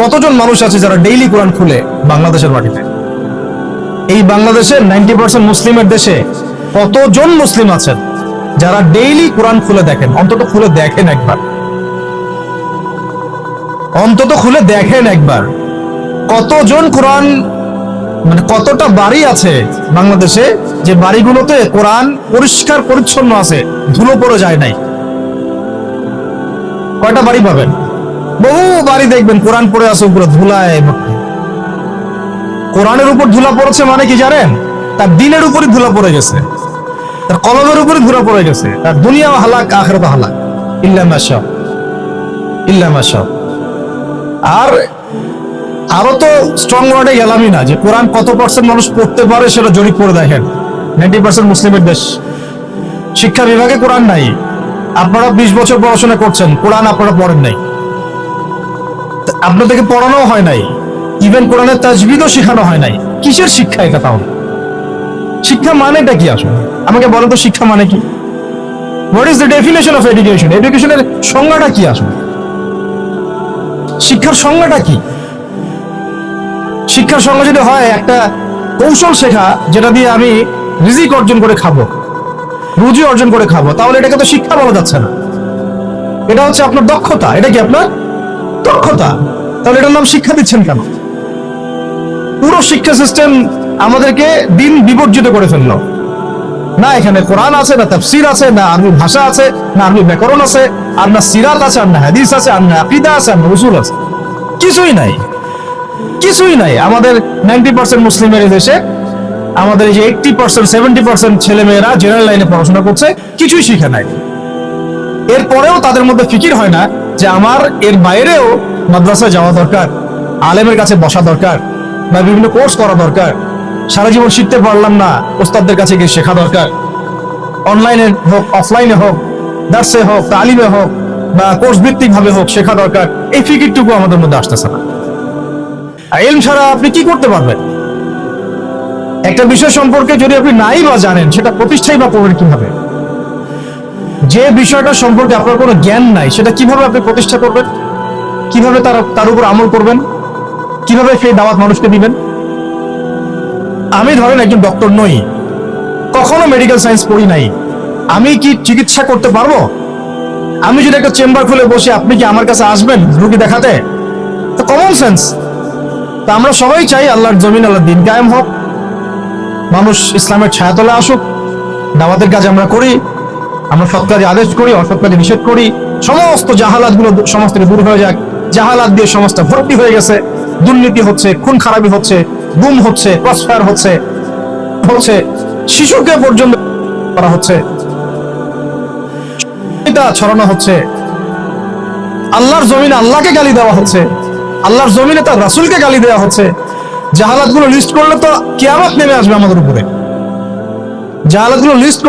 কতজন মানুষ আছে যারা ডেইলি কোরআন খুলে বাংলাদেশের মাটিতে? এই বাংলাদেশের নাইনটি পার্সেন্ট মুসলিমের দেশে কতজন মুসলিম আছেন যারা ডেইলি কোরআন খুলে দেখেন? অন্তত খুলে দেখেন একবার। অন্তত খুলে দেখেন একবার। কতজন কোরআন মানে কতটা বাড়ি আছে বাংলাদেশে যে বাড়িগুলোতে কোরআন পরিষ্কার পরিচ্ছন্ন আছে, ধুলো পড়ে যায় নাই? কয়টা বাড়ি পাবেন? বহু বাড়ি দেখবেন, কোরআন পড়ে আছে উপরে ধুলায়। কোরআনের উপর ধুলা পড়েছে মানে কি জানেন? তার দিনের উপরই ধুলা পড়ে গেছে। তার কলমের উপরই ধুলা পড়ে গেছে। তার দুনিয়া হালাক, আখেরাত হালাক। ইল্লা মাশা ইল্লা মাশা আর আরও তো স্ট্রং ওয়ার্ডে গেলামই না, যে কোরআন কত পার্সেন্ট মানুষ পড়তে পারে সেটা জরিপ করে দেখেন। নাইনটি পার্সেন্ট মুসলিমের দেশ। শিক্ষা বিভাগে কোরআন নাই। আপনারা বিশ বছর পড়াশোনা করছেন, কোরআন আপনারা পড়েন নাই। আপনাদেরকে পড়ানো হয় নাই। ইভেন কোরআনের তাজবিদও শেখানো হয় নাই। কিসের শিক্ষা এটা তাহলে? শিক্ষা মানেটা কি আসলে? আমাকে বলো তো শিক্ষা মানে কি? What is the definition of education এডুকেশনের সংজ্ঞাটা কি আসলে? শিক্ষার সংজ্ঞাটা কি? শিক্ষার সংজ্ঞা যদি হয়, একটা কৌশল শেখা, যেটা দিয়ে আমি রিজিক অর্জন করে খাব, রুজি অর্জন করে খাব, তাহলে এটাকে তো শিক্ষা বলা যাচ্ছে না। এটা হচ্ছে আপনার দক্ষতা। এটা কি আপনার দক্ষতা? তাহলে এটার নাম শিক্ষা দিচ্ছেন কেন? পুরো শিক্ষা সিস্টেম আমাদেরকে দিন বিবর্জিত করে ফেলল। না এখানে কোরআন আছে, না তাফসির আছে, না আরবি ভাষা আছে, না আরবি ব্যাকরণ আছে, আর না সিরাত আছে, আর না হাদিস আছে, আর না আকিদা আছে, আর না রসুল আছে। কিছুই নাই। কিছুই নাই। আমাদের নাইনটি পার্সেন্ট মুসলিমের দেশে, আমাদের এই যে এইটটি পার্সেন্ট, সেভেন্টি পার্সেন্ট ছেলে মেয়েরা জেনারেল লাইনে পড়াশোনা করছে, কিছুই শিখে নাই। এরপরেও তাদের মধ্যে ফিকির হয় না যে আমার এর বাইরেও মাদ্রাসায় যাওয়া দরকার, আলেমের কাছে বসা দরকার বা বিভিন্ন কোর্স করা দরকার। সারা জীবন শিখতে পারলাম না, ওস্তাদদের কাছে গিয়ে শেখা দরকার। অনলাইনে হোক অফলাইনে হোক দার্সে হোক, তালিমে হোক বা কোর্স ভিত্তিক ভাবে হোক, শেখা দরকার। এই ফিকিরটুকু আমাদের মধ্যে আসতেছে না। এলম ছাড়া আপনি কি করতে পারবেন? একটা বিষয় সম্পর্কে যদি আপনি নাই বা জানেন, সেটা প্রতিষ্ঠাই বা করবেন কীভাবে? যে বিষয়টা সম্পর্কে আপনার কোনো জ্ঞান নাই, সেটা কীভাবে আপনি প্রতিষ্ঠা করবেন? কীভাবে তার তার উপর আমল করবেন? কীভাবে সেই দাওয়াত মানুষকে দিবেন? আমি ধরেন একজন ডক্টর নই। কখনো মেডিকেল সায়েন্স পড়ি নাই। আমি কি চিকিৎসা করতে পারব? আমি যদি একটা চেম্বার খুলে বসে আপনি কি আমার কাছে আসবেন রুগী দেখাতে? তো কমন সেন্স তা আমরা সবাই চাই আল্লাহর জমিন আল্লাহ দিন কায়েম হোক। মানুষ ইসলামের ছায়াতলে আসুক। দাওয়াতের কাজ আমরা করি। আমরা সৎ আদেশ করি অসৎ নিষেধ করি। সমস্ত জাহালাতগুলো সমাজ থেকে দূর হয়ে যাক। জাহালাত দিয়ে সমাজটা ভর্তি হয়ে গেছে। দুর্নীতি হচ্ছে, খুন খারাপি হচ্ছে, গুম হচ্ছে ক্রসফায়ার হচ্ছে হচ্ছে, শিশুকে পর্যন্ত করা হচ্ছে। ছড়ানো হচ্ছে। আল্লাহর জমিনে আল্লাহকে গালি দেওয়া হচ্ছে। আল্লাহর জমিনে তার রাসূলকে গালি দেওয়া হচ্ছে। জাহালাতগুলো লিস্ট করলে তো কেয়ামত নেমে আসবে আমাদের উপরে। জাহালাতগুলো লিস্ট